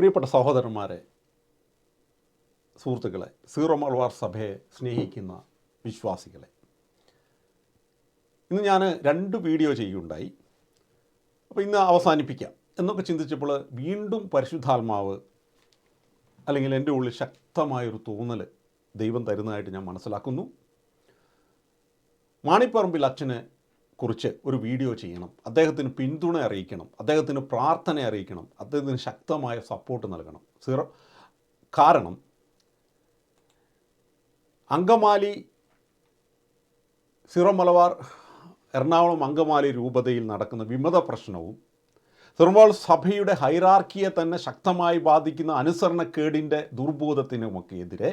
പ്രിയപ്പെട്ട സഹോദരന്മാരെ സുഹൃത്തുക്കളെ സീറോ മലബാർ സഭയെ സ്നേഹിക്കുന്ന വിശ്വാസികളെ ഇന്ന് ഞാൻ രണ്ട് വീഡിയോ ചെയ്യുകയുണ്ടായി. അപ്പോൾ ഇന്ന് അവസാനിപ്പിക്കാം. എന്നൊക്കെ ചിന്തിച്ചപ്പോൾ വീണ്ടും പരിശുദ്ധാത്മാവ് അല്ലെങ്കിൽ എന്റെ ഉള്ളിൽ ശക്തമായൊരു തോന്നൽ ദൈവം തരുന്നതായിട്ട് ഞാൻ മനസ്സിലാക്കുന്നു. മാണിപ്പറമ്പിൽ അച്ഛനെ കുറിച്ച് ഒരു വീഡിയോ ചെയ്യണം. അദ്ദേഹത്തിന് പിന്തുണ അറിയിക്കണം. അദ്ദേഹത്തിന് പ്രാർത്ഥന അറിയിക്കണം. അദ്ദേഹത്തിന് ശക്തമായ സപ്പോർട്ട് നൽകണം. സീറോ കാരണം അങ്കമാലി സീറോ മലബാർ എറണാകുളം അങ്കമാലി രൂപതയിൽ നടക്കുന്ന വിമത പ്രശ്നവും സിറോമോൾ സഭയുടെ ഹൈറാർക്കിയെ തന്നെ ശക്തമായി ബാധിക്കുന്ന അനുസരണക്കേടിന്റെ ദുർബോധത്തിനുമൊക്കെ എതിരെ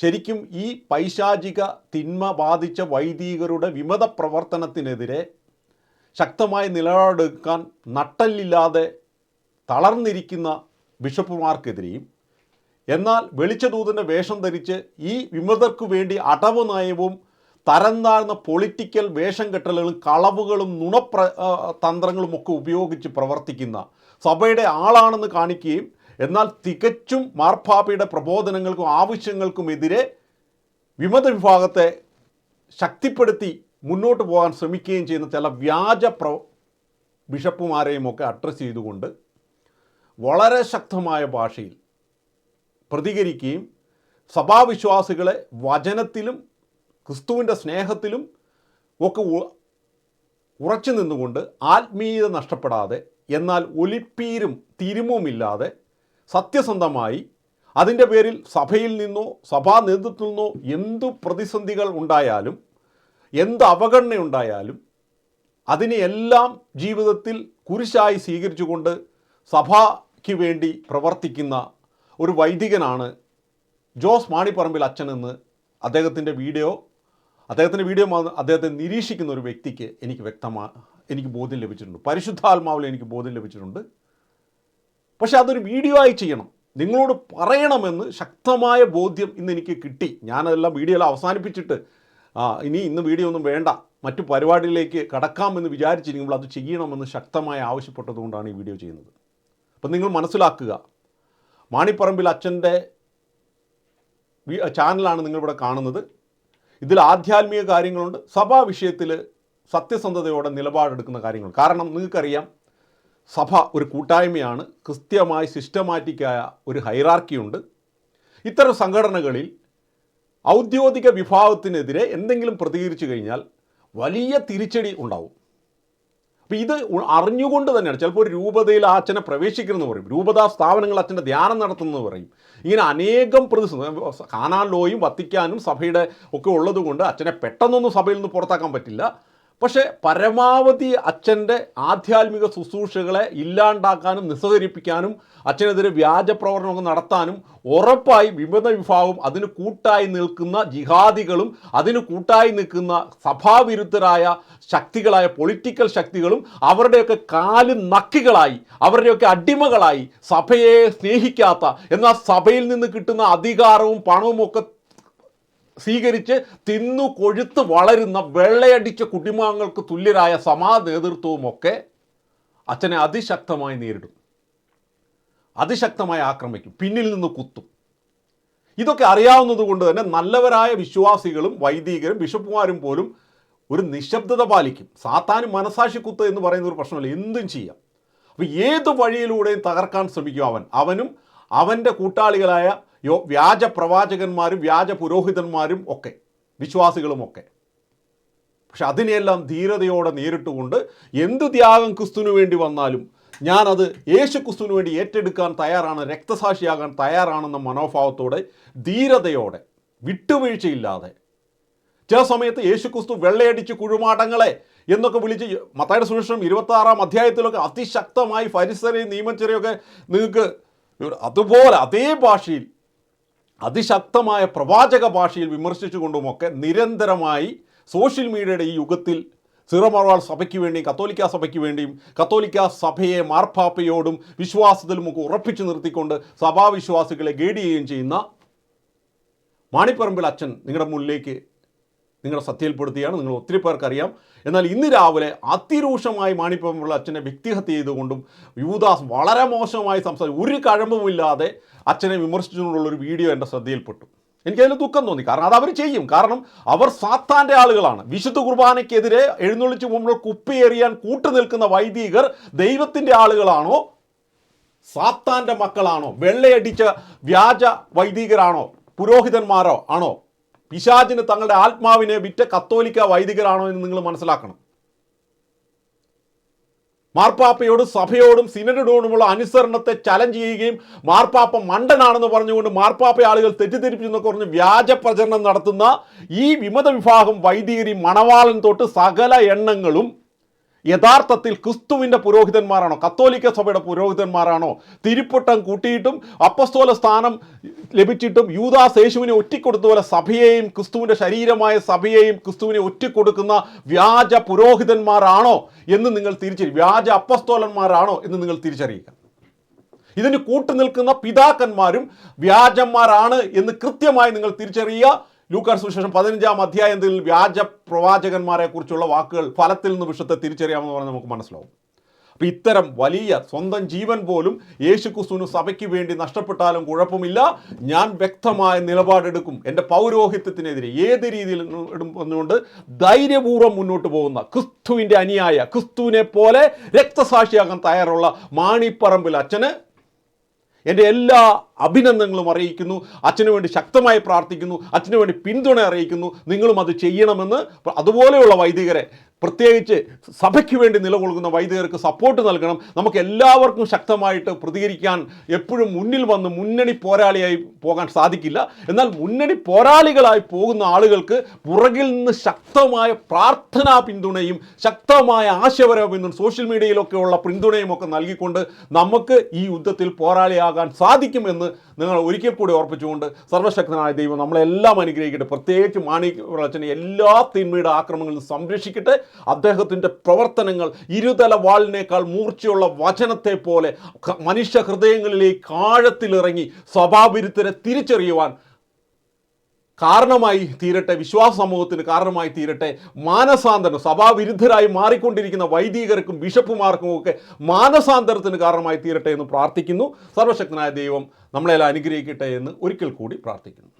ശരിക്കും ഈ പൈശാചിക തിന്മ ബാധിച്ച വൈദികരുടെ വിമത പ്രവർത്തനത്തിനെതിരെ ശക്തമായി നിലപാടെടുക്കാൻ നട്ടല്ലില്ലാതെ തളർന്നിരിക്കുന്ന ബിഷപ്പുമാർക്കെതിരെയും എന്നാൽ വെളിച്ചദൂതന്റെ വേഷം ധരിച്ച് ഈ വിമതർക്കു വേണ്ടി അടവ് നയവും തരം താഴ്ന്ന പൊളിറ്റിക്കൽ വേഷം കെട്ടലുകളും കളവുകളും നുണപ്ര തന്ത്രങ്ങളും ഒക്കെ ഉപയോഗിച്ച് പ്രവർത്തിക്കുന്ന സഭയുടെ ആളാണെന്ന് കാണിക്കുകയും എന്നാൽ തികച്ചും മാർപ്പാപ്പയുടെ പ്രബോധനങ്ങൾക്കും ആവശ്യങ്ങൾക്കും എതിരെ വിമത വിഭാഗത്തെ ശക്തിപ്പെടുത്തി മുന്നോട്ട് പോകാൻ ശ്രമിക്കുകയും ചെയ്യുന്ന ചില വ്യാജ പ്ര ബിഷപ്പുമാരെയും ഒക്കെ അഡ്രസ്സ് ചെയ്തുകൊണ്ട് വളരെ ശക്തമായ ഭാഷയിൽ പ്രതികരിക്കുകയും സഭാവിശ്വാസികളെ വചനത്തിലും ക്രിസ്തുവിന്റെ സ്നേഹത്തിലും ഒക്കെ ഉറച്ചു നിന്നുകൊണ്ട് ആത്മീയത നഷ്ടപ്പെടാതെ എന്നാൽ ഒലിപ്പീരും തിരുമുമില്ലാതെ സത്യസന്ധമായി അതിന്റെ പേരിൽ സഭയിൽ നിന്നോ സഭാ നേതൃത്വത്തിൽ നിന്നോ എന്തു പ്രതിസന്ധികൾ ഉണ്ടായാലും എന്ത് അവഗണന ഉണ്ടായാലും അതിനെയെല്ലാം ജീവിതത്തിൽ കുരിശായി സ്വീകരിച്ചുകൊണ്ട് സഭയ്ക്ക് വേണ്ടി പ്രവർത്തിക്കുന്ന ഒരു വൈദികനാണ് ജോസ് മാണിപ്പറമ്പിൽ അച്ഛൻ എന്ന് അദ്ദേഹത്തിന്റെ വീഡിയോ അദ്ദേഹത്തിന്റെ വീഡിയോ അദ്ദേഹത്തെ നിരീക്ഷിക്കുന്ന ഒരു വ്യക്തിക്ക് എനിക്ക് വ്യക്തമാ എനിക്ക് ബോധ്യം ലഭിച്ചിട്ടുണ്ട്. പരിശുദ്ധാത്മാവിൽ എനിക്ക് ബോധ്യം ലഭിച്ചിട്ടുണ്ട്. പക്ഷേ അതൊരു വീഡിയോ ആയി ചെയ്യണം. നിങ്ങളോട് പറയണമെന്ന് ശക്തമായ ബോധ്യം ഇന്ന് എനിക്ക് കിട്ടി. ഞാനതെല്ലാം വീഡിയോ അവസാനിപ്പിച്ചിട്ട് ഇനി ഇന്ന് വീഡിയോ ഒന്നും വേണ്ട. മറ്റു പരിപാടിയിലേക്ക് കടക്കാമെന്ന് വിചാരിച്ചിരിക്കുമ്പോൾ അത് ചെയ്യണമെന്ന് ശക്തമായി ആവശ്യപ്പെട്ടതുകൊണ്ടാണ് ഈ വീഡിയോ ചെയ്യുന്നത്. അപ്പം നിങ്ങൾ മനസ്സിലാക്കുക. മാണിപ്പറമ്പിൽ അച്ഛന്റെ ചാനലാണ് നിങ്ങളിവിടെ കാണുന്നത്. ഇതിൽ ആധ്യാത്മിക കാര്യങ്ങളുണ്ട്. സഭാ വിഷയത്തിൽ സത്യസന്ധതയോടെ നിലപാടെടുക്കുന്ന കാര്യങ്ങൾ. കാരണം നിങ്ങൾക്കറിയാം സഭ ഒരു കൂട്ടായ്മയാണ് കൃത്യമായി സിസ്റ്റമാറ്റിക്കായ ഒരു ഹൈറാർക്കിയുണ്ട്. ഇത്തരം സംഘടനകളിൽ ഔദ്യോഗിക വിഭാഗത്തിനെതിരെ എന്തെങ്കിലും പ്രതികരിച്ചു കഴിഞ്ഞാൽ വലിയ തിരിച്ചടി ഉണ്ടാവും. അപ്പോൾ ഇത് അറിഞ്ഞുകൊണ്ട് തന്നെയാണ്. ചിലപ്പോൾ ഒരു രൂപതയിൽ ആ അച്ഛനെ പ്രവേശിക്കണമെന്ന് പറയും. രൂപതാ സ്ഥാപനങ്ങൾ അച്ഛന്റെ ധ്യാനം നടത്തുന്നത് പറയും. ഇങ്ങനെ അനേകം പ്രതിസന്ധി കാനാൻ ലോയും വത്തിക്കാനും സഭയുടെ ഒക്കെ ഉള്ളതുകൊണ്ട് അച്ഛനെ പെട്ടെന്നൊന്നും സഭയിൽ നിന്ന് പുറത്താക്കാൻ പറ്റില്ല. പക്ഷേ പരമാവധി അച്ഛന്റെ ആധ്യാത്മിക ശുശ്രൂഷകളെ ഇല്ലാണ്ടാക്കാനും നിസ്സഹരിപ്പിക്കാനും അച്ഛനെതിരെ വ്യാജ പ്രവർത്തനങ്ങൾ നടത്താനും ഉറപ്പായി വിമത വിഭാഗം അതിന് കൂട്ടായി നിൽക്കുന്ന ജിഹാദികളും അതിന് കൂട്ടായി നിൽക്കുന്ന സഭാവിരുദ്ധരായ ശക്തികളായ പൊളിറ്റിക്കൽ ശക്തികളും അവരുടെയൊക്കെ കാൽ നക്കികളായി അവരുടെയൊക്കെ അടിമകളായി സഭയെ സ്നേഹിക്കാത്ത എന്നാൽ സഭയിൽ നിന്ന് കിട്ടുന്ന അധികാരവും പണവും ഒക്കെ സ്വീകരിച്ച് തിന്നു കൊഴുത്ത് വളരുന്ന വെള്ളയടിച്ച കുടിമാങ്ങൾക്ക് തുല്യരായ സമാ നേതൃത്വവുമൊക്കെ അച്ഛനെ അതിശക്തമായി നേരിടും. അതിശക്തമായി ആക്രമിക്കും. പിന്നിൽ നിന്ന് കുത്തും. ഇതൊക്കെ അറിയാവുന്നത് കൊണ്ട് തന്നെ നല്ലവരായ വിശ്വാസികളും വൈദികരും ബിഷപ്പുമാരും പോലും ഒരു നിശബ്ദത പാലിക്കും. സാത്താൻ മനസാക്ഷി കുത്ത് എന്ന് പറയുന്ന ഒരു പ്രശ്നമല്ല. എന്തും ചെയ്യാം. അപ്പോൾ ഏത് വഴിയിലൂടെയും തകർക്കാൻ ശ്രമിക്കും അവൻ. അവനും അവന്റെ കൂട്ടാളികളായ യോ വ്യാജ പ്രവാചകന്മാരും വ്യാജ പുരോഹിതന്മാരും ഒക്കെ വിശ്വാസികളുമൊക്കെ. പക്ഷെ അതിനെയെല്ലാം ധീരതയോടെ നേരിട്ടുകൊണ്ട് എന്ത് ത്യാഗം ക്രിസ്തുവിനു വേണ്ടി വന്നാലും ഞാനത് യേശു ക്രിസ്തുവിന് വേണ്ടി ഏറ്റെടുക്കാൻ തയ്യാറാണ് രക്തസാക്ഷിയാകാൻ തയ്യാറാണെന്ന മനോഭാവത്തോടെ ധീരതയോടെ വിട്ടുവീഴ്ചയില്ലാതെ. ചില സമയത്ത് യേശു ക്രിസ്തു വെള്ളയടിച്ച് കുഴുമാടങ്ങളെ എന്നൊക്കെ വിളിച്ച് മത്തായുടെ സുവിശേഷം ഇരുപത്തി ആറാം അധ്യായത്തിലൊക്കെ അതിശക്തമായി ഫരിസരെയും നിയമച്ചരെയൊക്കെ നിങ്ങൾക്ക് അതുപോലെ അതേ ഭാഷയിൽ അതിശക്തമായ പ്രവാചക ഭാഷയിൽ വിമർശിച്ചുകൊണ്ടുമൊക്കെ നിരന്തരമായി സോഷ്യൽ മീഡിയയുടെ ഈ യുഗത്തിൽ സിറമറവാൾ സഭയ്ക്ക് വേണ്ടിയും കത്തോലിക്ക സഭയ്ക്ക് വേണ്ടിയും കത്തോലിക്ക സഭയെ മാർപ്പാപ്പയോടും വിശ്വാസത്തിലുമൊക്കെ ഉറപ്പിച്ചു നിർത്തിക്കൊണ്ട് സഭാവിശ്വാസികളെ ഗൈഡ് ചെയ്യുകയും ചെയ്യുന്ന മാണിപ്പറമ്പിൽ അച്ഛൻ നിങ്ങളുടെ മുന്നിലേക്ക് നിങ്ങളെ സത്യയിൽപ്പെടുത്തിയാണ് നിങ്ങൾ ഒത്തിരി പേർക്കറിയാം എന്നാൽ ഇന്ന് രാവിലെ അതിരൂക്ഷമായി മാണിപ്പമുള്ള അച്ഛനെ വ്യക്തിഹത്യ ചെയ്തുകൊണ്ടും യുവദാസ് വളരെ മോശമായി സംസാരിച്ചു. ഒരു കഴമ്പുമില്ലാതെ അച്ഛനെ വിമർശിച്ചുകൊണ്ടുള്ള ഒരു വീഡിയോ എന്റെ ശ്രദ്ധയിൽപ്പെട്ടു. എനിക്കതിൽ ദുഃഖം തോന്നി. കാരണം അത് അവർ ചെയ്യും. കാരണം അവർ സാത്താന്റെ ആളുകളാണ്. വിശുദ്ധ കുർബാനയ്ക്കെതിരെ എഴുന്നള്ളിച്ച് പോകുമ്പോൾ കൂട്ടു നിൽക്കുന്ന വൈദികർ ദൈവത്തിന്റെ ആളുകളാണോ? സാത്താന്റെ മക്കളാണോ? വെള്ളയടിച്ച വ്യാജ വൈദികരാണോ? പുരോഹിതന്മാരോ? ആണോ? പിശാചിന് തങ്ങളുടെ ആത്മാവിനെ വിറ്റ കത്തോലിക്ക വൈദികരാണോ എന്ന് നിങ്ങൾ മനസ്സിലാക്കണം. മാർപ്പാപ്പയോടും സഭയോടും സിനഡിനോടുമുള്ള അനുസരണത്തെ ചലഞ്ച് ചെയ്യുകയും മാർപ്പാപ്പ മണ്ടനാണെന്ന് പറഞ്ഞുകൊണ്ട് മാർപ്പാപ്പ ആളുകൾ തെറ്റിദ്ധരിപ്പിച്ചു എന്നൊക്കെ പറഞ്ഞ് വ്യാജ പ്രചരണം നടത്തുന്ന ഈ വിമത വിഭാഗം വൈദികരി മണവാളൻ തൊട്ട് സകല എണ്ണങ്ങളും യഥാർത്ഥത്തിൽ ക്രിസ്തുവിന്റെ പുരോഹിതന്മാരാണോ? കത്തോലിക്ക സഭയുടെ പുരോഹിതന്മാരാണോ? തിരുപ്പട്ടം കൂട്ടിയിട്ടും അപ്പസ്തോല സ്ഥാനം ലഭിച്ചിട്ടും യൂദാസ് യേശുവിനെ ഒറ്റിക്കൊടുത്തതുപോലെ സഭയെയും ക്രിസ്തുവിന്റെ ശരീരമായ സഭയെയും ക്രിസ്തുവിനെ ഒറ്റിക്കൊടുക്കുന്ന വ്യാജ പുരോഹിതന്മാരാണോ എന്ന് നിങ്ങൾ തിരിച്ചറി വ്യാജ അപ്പസ്തോലന്മാരാണോ എന്ന് നിങ്ങൾ തിരിച്ചറിയുക. ഇതിന് കൂട്ടുനിൽക്കുന്ന പിതാക്കന്മാരും വ്യാജന്മാരാണ് എന്ന് കൃത്യമായി നിങ്ങൾ തിരിച്ചറിയുക. ലൂക്കാർ സുവിശേഷം പതിനഞ്ചാം അധ്യായത്തിൽ വ്യാജ പ്രവാചകന്മാരെ കുറിച്ചുള്ള വാക്കുകൾ ഫലത്തിൽ നിന്ന് വിഷത്തെ തിരിച്ചറിയാമെന്ന് പറഞ്ഞാൽ നമുക്ക് മനസ്സിലാവും. അപ്പം ഇത്തരം വലിയ സ്വന്തം ജീവൻ പോലും യേശു ക്രിസ്തുവിന് സഭയ്ക്ക് വേണ്ടി നഷ്ടപ്പെട്ടാലും കുഴപ്പമില്ല. ഞാൻ വ്യക്തമായ നിലപാടെടുക്കും എന്റെ പൗരോഹിത്യത്തിനെതിരെ ഏത് രീതിയിൽ എന്നുകൊണ്ട് ധൈര്യപൂർവം മുന്നോട്ട് പോകുന്ന ക്രിസ്തുവിന്റെ അനുയായ ക്രിസ്തുവിനെ പോലെ രക്തസാക്ഷിയാകാൻ തയ്യാറുള്ള മാണിപ്പറമ്പിൽ അച്ഛന് എന്റെ എല്ലാ അഭിനന്ദനങ്ങളും അറിയിക്കുന്നു. അച്ഛനു വേണ്ടി ശക്തമായി പ്രാർത്ഥിക്കുന്നു. അച്ഛനു വേണ്ടി പിന്തുണ അറിയിക്കുന്നു. നിങ്ങളും അത് ചെയ്യണമെന്ന് അതുപോലെയുള്ള വൈദികരെ പ്രത്യേകിച്ച് സഭയ്ക്ക് വേണ്ടി നിലകൊള്ളുന്ന വൈദികർക്ക് സപ്പോർട്ട് നൽകണം. നമുക്ക് എല്ലാവർക്കും ശക്തമായിട്ട് പ്രതികരിക്കാൻ എപ്പോഴും മുന്നിൽ വന്ന് മുന്നണി പോരാളിയായി പോകാൻ സാധിക്കില്ല. എന്നാൽ മുന്നണി പോരാളികളായി പോകുന്ന ആളുകൾക്ക് പുറകിൽ നിന്ന് ശക്തമായ പ്രാർത്ഥനാ പിന്തുണയും ശക്തമായ ആശയപര പിന്തുണ സോഷ്യൽ മീഡിയയിലൊക്കെയുള്ള പിന്തുണയും ഒക്കെ നൽകിക്കൊണ്ട് നമുക്ക് ഈ യുദ്ധത്തിൽ പോരാളിയാകാൻ സാധിക്കുമെന്ന് നിങ്ങൾ ഒരിക്കൽ കൂടി ഓർപ്പിച്ചുകൊണ്ട് സർവശക്തനായ ദൈവം നമ്മളെല്ലാം അനുഗ്രഹിക്കട്ടെ. പ്രത്യേകിച്ച് മാണി വിളച്ചനെ എല്ലാ തിന്മയുടെ ആക്രമണങ്ങളിൽ സംരക്ഷിക്കട്ടെ. അദ്ദേഹത്തിന്റെ പ്രവർത്തനങ്ങൾ ഇരുതല വാളിനേക്കാൾ മൂർച്ചയുള്ള വചനത്തെ പോലെ മനുഷ്യ ഹൃദയങ്ങളിലേക്ക് ആഴത്തിലിറങ്ങി സ്വഭാവിരുത്തരെ തിരിച്ചറിയുവാൻ കാരണമായി തീരട്ടെ വിശ്വാസ സമൂഹത്തിന് കാരണമായി തീരട്ടെ മാനസാന്തരം സഭാവിരുദ്ധരായി മാറിക്കൊണ്ടിരിക്കുന്ന വൈദികർക്കും ബിഷപ്പുമാർക്കും ഒക്കെ മാനസാന്തരത്തിന് കാരണമായി തീരട്ടെ എന്ന് പ്രാർത്ഥിക്കുന്നു. സർവശക്തനായ ദൈവം നമ്മളെല്ലാം അനുഗ്രഹിക്കട്ടെ എന്ന് ഒരിക്കൽ കൂടി പ്രാർത്ഥിക്കുന്നു.